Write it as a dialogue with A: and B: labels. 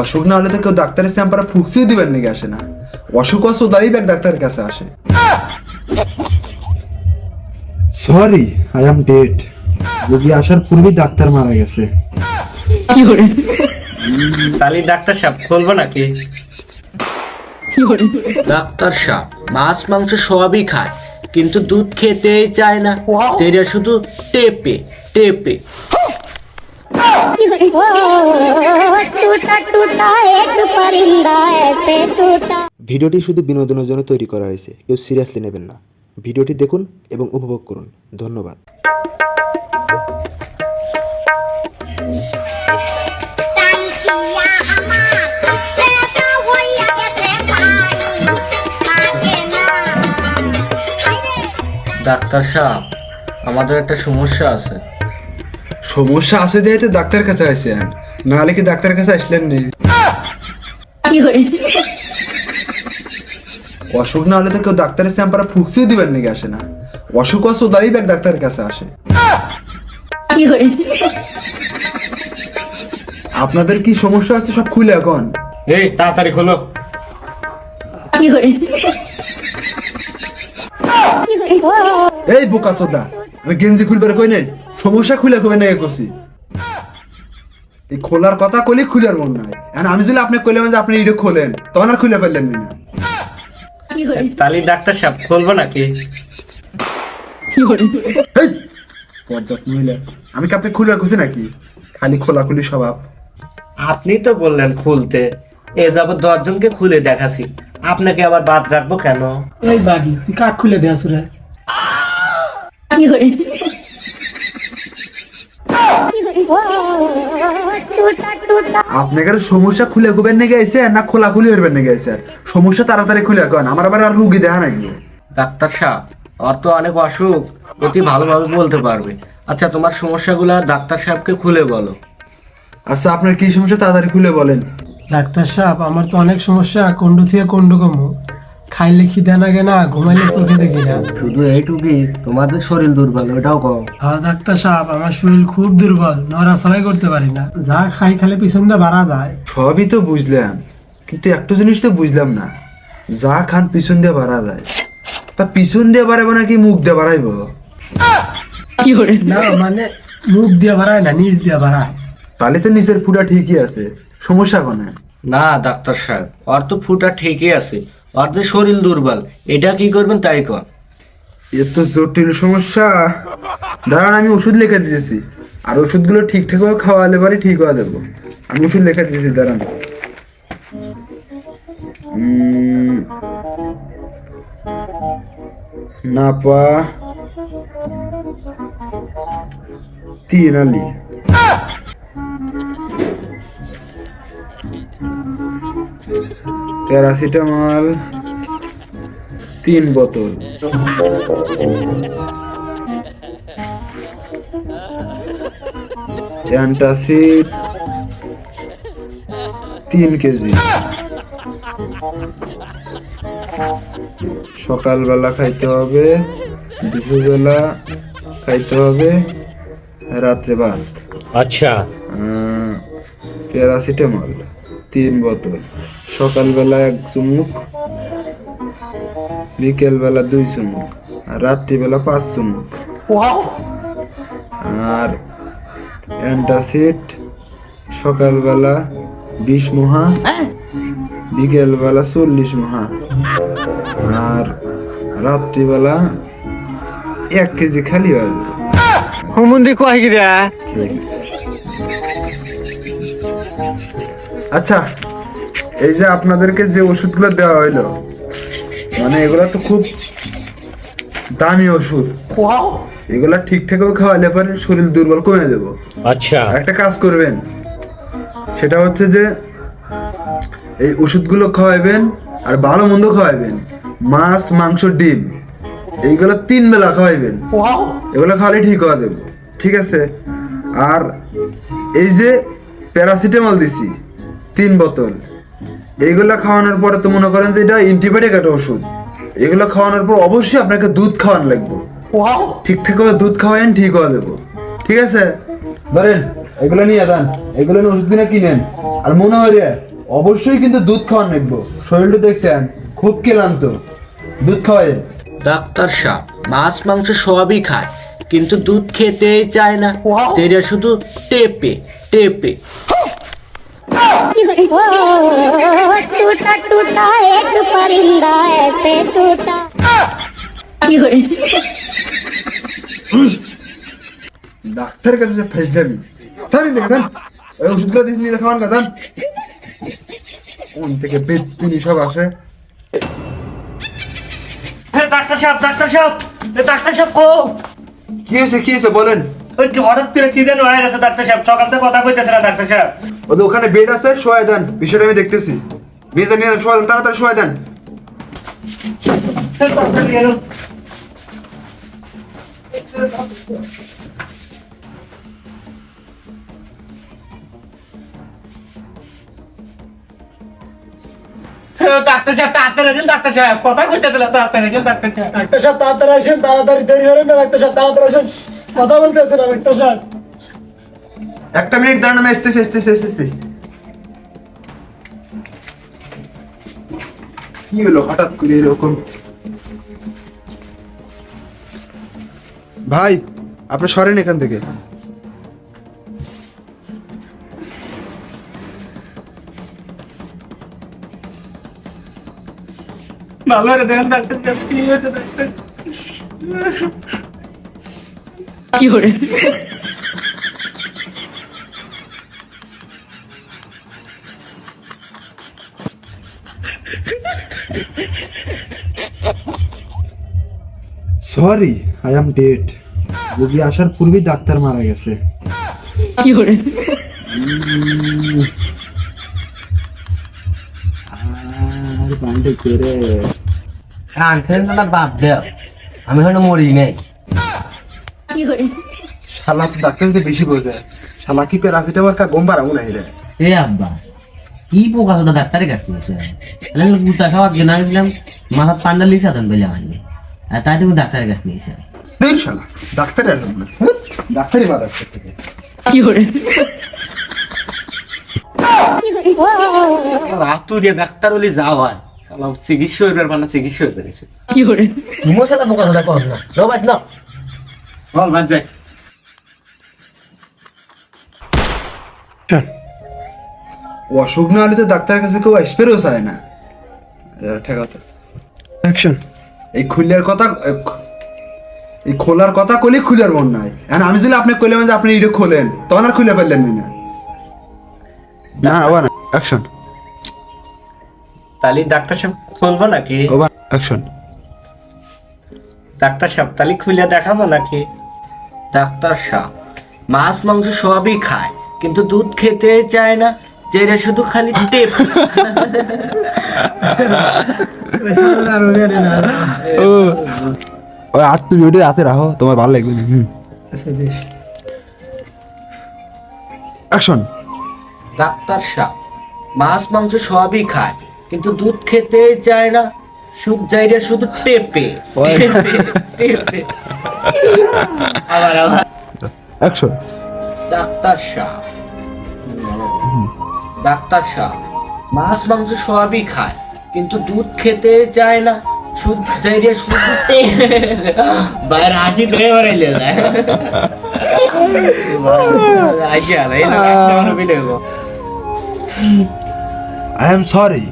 A: অসুখ না হলে তো কেউ ডাক্তারের স্যাম্পারা ফুকসিও দিবেন নাকি আসে না? অসুখ অসুখ দাঁড়িয়ে ব্যাগ ডাক্তারের কাছে আসে। সরি আই এম ডেড রোগী আসার পূর্বেই ডাক্তার মারা গেছে।
B: তাহলে ডাক্তার সাহেব খুলবো নাকি? ডাক্তার সাহেব মাছ মাংস সবই খায় কিন্তু দুধ খেতেই চায় না। তেরা শুধু টেপে টেপে।
A: ভিডিওটি শুধু বিনোদনের জন্য তৈরি করা হয়েছে। কেউ সিরিয়াসলি নেবেন না। ভিডিওটি দেখুন এবং উপভোগ করুন। ধন্যবাদ।
B: ডাক্তার সাহেব, আমাদের একটা সমস্যা আছে।
A: সমস্যা আছে যেহেতু ডাক্তার কাছে আসেন নাহলে কি ডাক্তার কাছে আসলেন নি? অসুখ না হলে তো কেউ ডাক্তারের স্যাম্পারা ফুকসিও দিবেন নাকি আসে না? অসুখ অসুখ দাঁড়িয়ে ব্যাগ ডাক্তারের কাছে আসে। আপনাদের কি সমস্যা আছে সব খুলে এখন?
B: এই তাড়াতাড়ি খোলো।
A: এই বোকা চোদা আমি গেঞ্জি খুলবার কই নাই? সমস্যা খুলে কবে নাকি করছি এই খোলার কথা কলি খুলার মন নাই। এখন আমি যদি আপনি কইলাম যে আপনি এটা খোলেন তখন আর খুলে ফেললেন না।
B: তাহলে ডাক্তার সাহেব খুলবো নাকি?
A: এই পর্যাপ্ত মহিলা। আমি কি আপনি খুলে করছি নাকি? খালি খোলা খুলি স্বভাব।
B: আপনি তো বললেন খুলতে। এ যাবত দশজনকে খুলে দেখাছি। আপনাকে আবার বাদ রাখব কেন?
C: এই বাগি তুই কাক খুলে দে আসুরে
D: टूटा टूटा
A: আপনাকে সমস্যা খুলে কবেন নাকি আইছে? না খোলা খুলি হইবেন নাকি আইছে? সমস্যা তাড়াতাড়ি খুলে কন আমার আবার আর রুগী দেখা নাই
B: ডাক্তার সাহেব ওর তো অনেক অসুখ অতি ভালোভাবে বলতে পারবে। আচ্ছা তোমার সমস্যাগুলো ডাক্তার সাহেবকে খুলে বলো।
A: আচ্ছা আপনার কি সমস্যা তাড়াতাড়ি খুলে বলেন।
C: ডাক্তার সাহেব আমার তো অনেক সমস্যা কন্ডু থেকে কন্ডু কমু। খাইলে খিদে লাগে না ঘুমাইলে চোখে দেখি না।
B: শুধু এইটুকুই তোমাদের শরীর দুর্বল ওটাও কম।
C: হ্যাঁ ডাক্তার সাহেব আমার শরীর খুব দুর্বল নড়াচড়াই করতে পারি না। যা খাই খালে পিছন দিয়ে বাড়া যায়।
A: সবই তো বুঝলাম কিন্তু একটা জিনিস তো বুঝলাম না। যা খান পিছন দিয়ে বাড়া যায়। তা পিছন দিয়ে বাড়াবো নাকি মুখ দিয়ে বাড়াইবো?
C: না মানে মুখ দিয়ে বাড়ায় না নিচ দিয়ে বাড়ায়।
A: তাহলে তো নিচের পুরা ঠিকই আছে সমস্যা কোনে?
B: না ডাক্তার সাহেব ওর তো ফুটা ঠিকই আছে। ওর যে শরীর দুর্বল। এটা কি করবেন তাই কর
A: এর তো জটিল সমস্যা। দাঁড়ান, আমি ওষুধ লিখে দিয়েছি আর ওষুধগুলো ঠিকঠাক ভাবে খাওয়ালে পরে ঠিক হয়ে দেবো আমি ওষুধ লিখে দিয়েছি দাঁড়ান। নাপা, তিন আলি। প্যারাসিটামল তিন বোতল। অ্যান্টাসিড তিন কেজি। সকালবেলা খাইতে হবে দুপুরবেলা খাইতে হবে রাত্রে ভাত।
B: আচ্ছা।
A: প্যারাসিটামল। তিন বোতল। সকালবেলা এক চুমুক বিকেলবেলা দুই চুমুক আর রাত্রিবেলা পাঁচ চুমুক। আর অ্যান্টাসিড সকালবেলা বিশ মহা বিকেলবেলা চল্লিশ মহা। আর রাত্রিবেলা এক কেজি খালি হয়ে।
B: হুমুন্দি কয় গিরা
A: ঠিক আছে। আচ্ছা এই যে আপনাদেরকে যে ওষুধগুলো দেওয়া হইল মানে এগুলো তো খুব দামি ওষুধ। এগুলা ঠিকঠাক ভাবে খাওয়ালে পরে শরীর দুর্বল কমে দেবো
B: আচ্ছা।
A: একটা কাজ করবেন সেটা হচ্ছে যে এই ওষুধগুলো খাওয়াবেন আর ভালো মন্দ খাওয়াবেন মাছ মাংস ডিম এইগুলো তিন বেলা খাওয়াইবেন। এগুলো খাওয়ালে ঠিক হওয়া দেবো ঠিক আছে? আর এই যে প্যারাসিটামল দিছি তিন বোতল। এগুলো খাওয়ানোর পরে তো মনে করেন যে এটা অ্যান্টিবায়োটিক একটা ওষুধ। এগুলো খাওয়ানোর পর অবশ্যই আপনাকে দুধ খাওয়ানো লাগবে। ঠিকঠাক ভাবে দুধ খাওয়াইন ঠিক হওয়া দেবো ঠিক আছে? বলেন এগুলো নিয়ে যান। এগুলো নিয়ে ওষুধ কিনে কিনেন। আর মনে হয় রে অবশ্যই কিন্তু দুধ খাওয়ান নেব শরীরটা দেখছেন খুব ক্লান্ত। দুধ খাওয়াই
B: ডাক্তার সাহেব মাছ মাংস সবই খায় কিন্তু দুধ খেতেই চায় না। যেটা শুধু টেপে টেপে।
D: टूटा टूटा एक परिंदा ऐसे टूटा
A: ডাক্তারের কাছে যে ফেসলামি তাই দেখেছেন ওই ওষুধগুলো দিস নিয়ে খাওয়ান গাদান কোন থেকে বেতুনি সব আসে
B: ডাক্তার সাহেব ডাক্তার সাহেব ডাক্তার সাহেব কো
A: কি হয়েছে কি হয়েছে বলেন
B: ওই কি হঠাৎ করে কি যেন হয়ে গেছে ডাক্তার সাহেব সকাল থেকে কথা কইতেছে না ডাক্তার সাহেব
A: ওদের ওখানে বেড আছে শোয়া দেন বিষয়টা আমি দেখতেছি বিয়ে নিয়ে শোয়া দেন তাড়াতাড়ি শোয়া দেন
B: ডাক্তার সাহেব তাড়াতাড়ি আসেন ডাক্তার সাহেব কথা কইতেছে না তাড়াতাড়ি আসেন ডাক্তার সাহেব
C: ডাক্তার সাহেব তাড়াতাড়ি আসেন তাড়াতাড়ি দেরি হবে না ডাক্তার সাহেব তাড়াতাড়ি আসেন কথা বলতেছে না ডাক্তার সাহেব
A: একটা মিনিট দাঁড়ান আমি আসতেছি আসতেছি আসতেছি। কি হলো হঠাৎ করে এরকম? ভাই আপনি সরেন এখান থেকে।
B: ভালো রে দেখেন ডাক্তার কি হয়েছে doctor
A: sorry I am dead রোগী আসার পূর্বেই ডাক্তার মারা গেছে। আর বান্ডে করে
E: বাদ দেও আমি হয়তো মরি নাই।
A: শালা তো ডাক্তার যদি বেশি বোঝে। শালা কি প্যারাসিটামল কা গম বাড়াবো না রে।
E: এ আব্বা কি পোকা ডাক্তারের কাছে গেছে? তাহলে গুতা খাওয়া কেনা গেছিলাম মাথা পান্ডা লিসা তখন বলে আমাকে আর তাই তুমি ডাক্তারের কাছে
A: দেখ শালা ডাক্তার আসলাম না ডাক্তারই মারা গেছে থেকে
B: রাতুরে ডাক্তার বলি যাওয়া শালা চিকিৎসা হইবার হইবার
E: সাদা কর? না। নো বাদ না
B: বল বাদ যাই
A: অসুখ না হলে তো ডাক্তারের কাছে কেউ আসবেরও হয় না। ঠেকাতে
C: অ্যাকশন
A: এই খুললার কথা এই খোলার কথা কলি খুলার মন নাই। এখন আমি যদি আপনি কইলাম যে আপনি এটা খোলেন তখন আর খুলে ফেললেন না। না না অ্যাকশন
B: তাহলে ডাক্তার সাহেব খুলবো নাকি?
A: ওবা অ্যাকশন
B: ডাক্তার সাহেব তাহলে খুলে দেখাবো নাকি? ডাক্তার সাহেব মাছ মাংস সবই খায় কিন্তু দুধ খেতে চায় না যেটা শুধু খালি টেপ।
A: ওই আট তুমি ওটা রাতে রাখো তোমার ভালো লাগবে। অ্যাকশন
B: ডাক্তার সাহেব মাছ মাংস সবই খায় কিন্তু দুধ খেতে চায় না সুখ যাইরে শুধু টেপে টেপে, টেপে। আবার আবার।
A: অ্যাকশন
B: ডাক্তার সাহেব ডাক্তার সাহেব মাছ মাংস সবই খায় কিন্তু দুধ খেতে চায় না। শুধু যাইরে শুধু বাইরে আজি ধরে যায় না। একটা বিলে
A: আই এম সরি